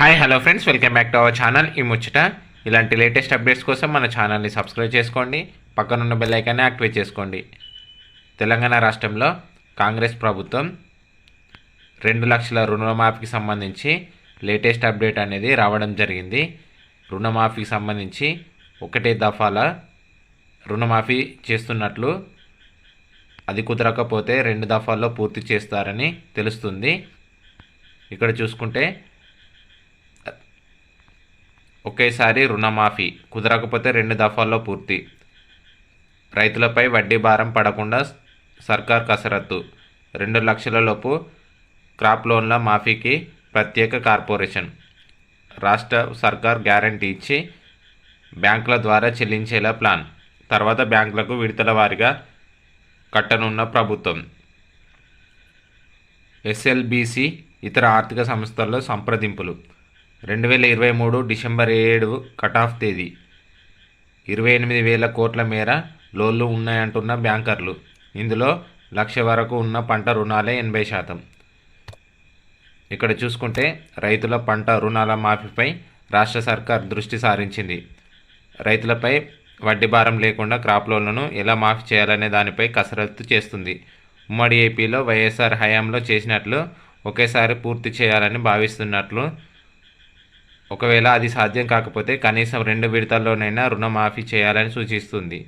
Hi hello friends welcome back to our channel ఈ ముచ్చట. ఇలాంటి లేటెస్ట్ అప్డేట్స్ కోసం మన ఛానల్ని సబ్స్క్రైబ్ చేసుకోండి. పక్కనున్న బెల్ ఐకాన్ని యాక్టివేట్ చేసుకోండి. తెలంగాణ రాష్ట్రంలో కాంగ్రెస్ ప్రభుత్వం రెండు లక్షల రుణమాఫీకి సంబంధించి లేటెస్ట్ అప్డేట్ అనేది రావడం జరిగింది. రుణమాఫీకి సంబంధించి ఒకటే దఫాల రుణమాఫీ చేస్తున్నట్లు అది కుదరకపోతే రెండు దఫాల్లో పూర్తి చేస్తారని తెలుస్తుంది. ఇక్కడ చూసుకుంటే ఒకేసారి రుణమాఫీ. కుదరకపోతే రెండు దఫాల్లో పూర్తి. రైతులపై వడ్డీ భారం పడకుండా సర్కార్ కసరత్తు. రెండు లక్షల లోపు క్రాప్ లోన్ల మాఫీకి ప్రత్యేక కార్పొరేషన్. రాష్ట్ర సర్కార్ గ్యారంటీ ఇచ్చి బ్యాంకుల ద్వారా చెల్లించేలా ప్లాన్. తర్వాత బ్యాంకులకు విడతల వారీగా కట్టనున్న ప్రభుత్వం. ఎస్ఎల్బిసి ఇతర ఆర్థిక సంస్థల్లో సంప్రదింపులు. రెండు వేల ఇరవై మూడు డిసెంబర్ ఏడు కటాఫ్ తేదీ. ఇరవై ఎనిమిది వేల కోట్ల మేర లోన్లు ఉన్నాయంటున్న బ్యాంకర్లు. ఇందులో లక్ష వరకు ఉన్న పంట రుణాలే ఎనభై శాతం. ఇక్కడ చూసుకుంటే రైతుల పంట రుణాల మాఫీపై రాష్ట్ర సర్కార్ దృష్టి సారించింది. రైతులపై వడ్డీ భారం లేకుండా క్రాప్ లోన్లను ఎలా మాఫీ చేయాలనే దానిపై కసరత్తు చేస్తుంది. ఉమ్మడి ఏపీలో వైఎస్ఆర్ హయాంలో చేసినట్లు ఒకేసారి పూర్తి చేయాలని భావిస్తున్నట్లు ఒకవేళ అది సాధ్యం కాకపోతే కనీసం రెండు విడతల్లోనైనా రుణమాఫీ చేయాలని సూచిస్తుంది.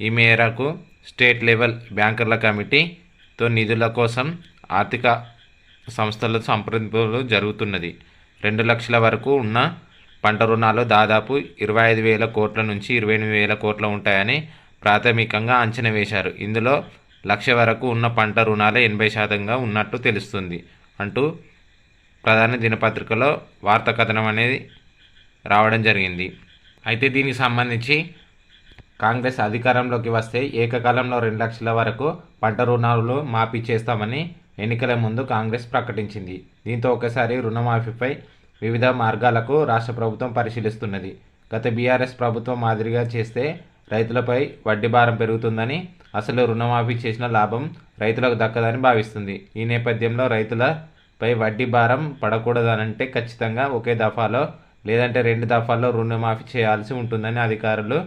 ఈ మేరకు స్టేట్ లెవెల్ బ్యాంకర్ల కమిటీతో నిధుల కోసం ఆర్థిక సంస్థల సంప్రదింపులు జరుగుతున్నది. రెండు లక్షల వరకు ఉన్న పంట రుణాలు దాదాపు ఇరవై ఐదు వేల కోట్ల నుంచి ఇరవై ఎనిమిది వేల కోట్ల ఉంటాయని ప్రాథమికంగా అంచనా వేశారు. ఇందులో లక్ష వరకు ఉన్న పంట రుణాలే ఎనభై శాతంగా ఉన్నట్టు తెలుస్తుంది అంటూ ప్రధాన దినపత్రికలో వార్తా కథనం అనేది రావడం జరిగింది. అయితే దీనికి సంబంధించి కాంగ్రెస్ అధికారంలోకి వస్తే ఏకకాలంలో రెండు లక్షల వరకు పంట రుణాలు మాఫీ చేస్తామని ఎన్నికల ముందు కాంగ్రెస్ ప్రకటించింది. దీంతో ఒకసారి రుణమాఫీపై వివిధ మార్గాలకు రాష్ట్ర ప్రభుత్వం పరిశీలిస్తున్నది. గత బీఆర్ఎస్ ప్రభుత్వం మాదిరిగా చేస్తే రైతులపై వడ్డీ భారం పెరుగుతుందని అసలు రుణమాఫీ చేసిన లాభం రైతులకు దక్కదని భావిస్తుంది. ఈ నేపథ్యంలో రైతుల పై వడ్డీ భారం పడకూడదనంటే ఖచ్చితంగా ఒకే దఫాలో లేదంటే రెండు దఫాల్లో రుణమాఫీ చేయాల్సి ఉంటుందని అధికారులు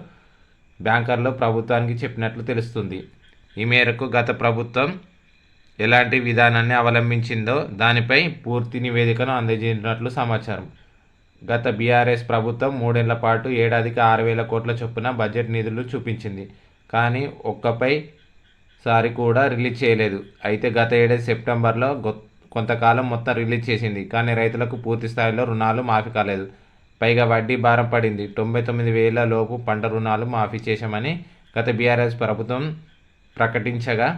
బ్యాంకర్లు ప్రభుత్వానికి చెప్పినట్లు తెలుస్తుంది. ఈ మేరకు గత ప్రభుత్వం ఎలాంటి విధానాన్ని అవలంబించిందో దానిపై పూర్తి నివేదికను అందజేసినట్లు సమాచారం. గత బీఆర్ఎస్ ప్రభుత్వం మూడేళ్ళ పాటు ఏడాదికి ఆరు వేల కోట్ల చొప్పున బడ్జెట్ నిధులు చూపించింది. కానీ ఒక్కపై సారి కూడా రిలీజ్ చేయలేదు. అయితే గత ఏడాది సెప్టెంబర్లో కొంతకాలం మొత్తం రిలీజ్ చేసింది. కానీ రైతులకు పూర్తి స్థాయిలో రుణాలు మాఫీ కాలేదు. పైగా వడ్డీ భారం పడింది. తొంభై తొమ్మిది వేల లోపు పంట రుణాలు మాఫీ చేశామని గత బీఆర్ఎస్ ప్రభుత్వం ప్రకటించగా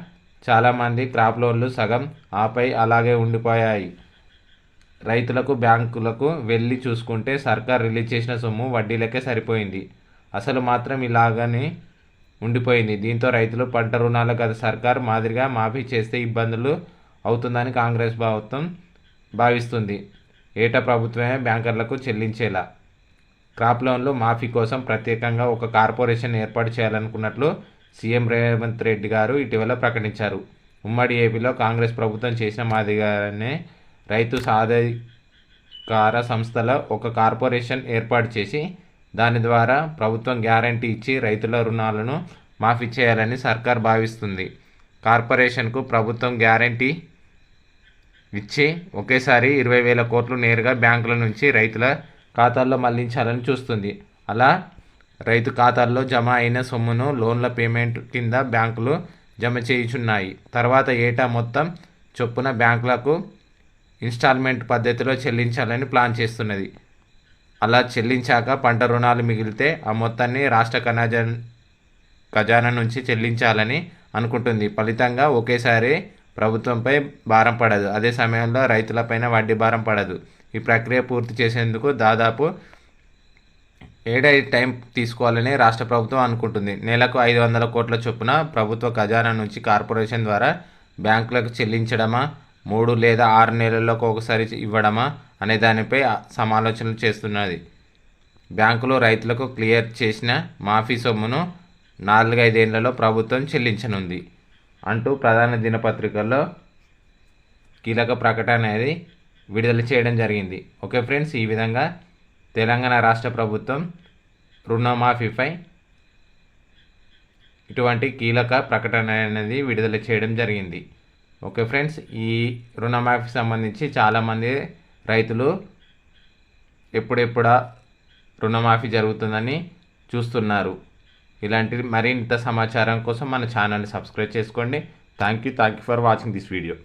చాలామంది క్రాప్ లోన్లు సగం ఆపై అలాగే ఉండిపోయాయి. రైతులకు బ్యాంకులకు వెళ్ళి చూసుకుంటే సర్కార్ రిలీజ్ చేసిన సొమ్ము వడ్డీలకే సరిపోయింది. అసలు మాత్రం ఇలాగని ఉండిపోయింది. దీంతో రైతులు పంట రుణాలు గత సర్కార్ మాదిరిగా మాఫీ చేస్తే ఇబ్బందులు అవుతుందని కాంగ్రెస్ ప్రభుత్వం భావిస్తుంది. ఏటా ప్రభుత్వమే బ్యాంకర్లకు చెల్లించేలా. క్రాప్ లోన్లు మాఫీ కోసం ప్రత్యేకంగా ఒక కార్పొరేషన్ ఏర్పాటు చేయాలనుకున్నట్లు సీఎం రేవంత్ రెడ్డి గారు ఇటీవల ప్రకటించారు. ఉమ్మడి ఏపీలో కాంగ్రెస్ ప్రభుత్వం చేసిన మాదిరిగానే రైతు సాధికార సంస్థల ఒక కార్పొరేషన్ ఏర్పాటు చేసి దాని ద్వారా ప్రభుత్వం గ్యారంటీ ఇచ్చి రైతుల రుణాలను మాఫీ చేయాలని సర్కార్ భావిస్తుంది. కార్పొరేషన్కు ప్రభుత్వం గ్యారంటీ ఇచ్చి ఒకేసారి ఇరవై వేల కోట్లు నేరుగా బ్యాంకుల నుంచి రైతుల ఖాతాల్లో మళ్ళించాలని చూస్తుంది. అలా రైతు ఖాతాల్లో జమ అయిన సొమ్మును లోన్ల పేమెంట్ కింద బ్యాంకులు జమ చేయుచున్నాయి. తర్వాత ఏటా మొత్తం చొప్పున బ్యాంకులకు ఇన్స్టాల్మెంట్ పద్ధతిలో చెల్లించాలని ప్లాన్ చేస్తున్నది. అలా చెల్లించాక పంట రుణాలు మిగిలితే ఆ మొత్తాన్ని రాష్ట్ర ఖజానా ఖజానా నుంచి చెల్లించాలని అనుకుంటుంది. ఫలితంగా ఒకేసారి ప్రభుత్వంపై భారం పడదు. అదే సమయంలో రైతులపైన వడ్డీ భారం పడదు. ఈ ప్రక్రియ పూర్తి చేసేందుకు దాదాపు ఏడాది టైం తీసుకోవాలని రాష్ట్ర ప్రభుత్వం అనుకుంటుంది. నెలకు ఐదు వందల కోట్ల చొప్పున ప్రభుత్వ ఖజానా నుంచి కార్పొరేషన్ ద్వారా బ్యాంకులకు చెల్లించడమా మూడు లేదా ఆరు నెలలకు ఒకసారి ఇవ్వడమా అనే దానిపై సమాలోచనలు చేస్తున్నది. బ్యాంకులు రైతులకు క్లియర్ చేసిన మాఫీ సొమ్మును నాలుగైదేళ్ళలో ప్రభుత్వం చెల్లించనుంది. అంటూ ప్రధాన దినపత్రికల్లో కీలక ప్రకటన అనేది విడుదల చేయడం జరిగింది. ఓకే ఫ్రెండ్స్ ఈ విధంగా తెలంగాణ రాష్ట్ర ప్రభుత్వం రుణమాఫీపై ఇటువంటి కీలక ప్రకటన అనేది విడుదల చేయడం జరిగింది. ఓకే ఫ్రెండ్స్ ఈ రుణమాఫీ సంబంధించి చాలామంది రైతులు ఎప్పుడెప్పుడా రుణమాఫీ జరుగుతుందని చూస్తున్నారు. ఇలాంటి మరింత సమాచారం కోసం మన ఛానల్ని సబ్స్క్రైబ్ చేసుకోండి. Thank you thank you for watching this video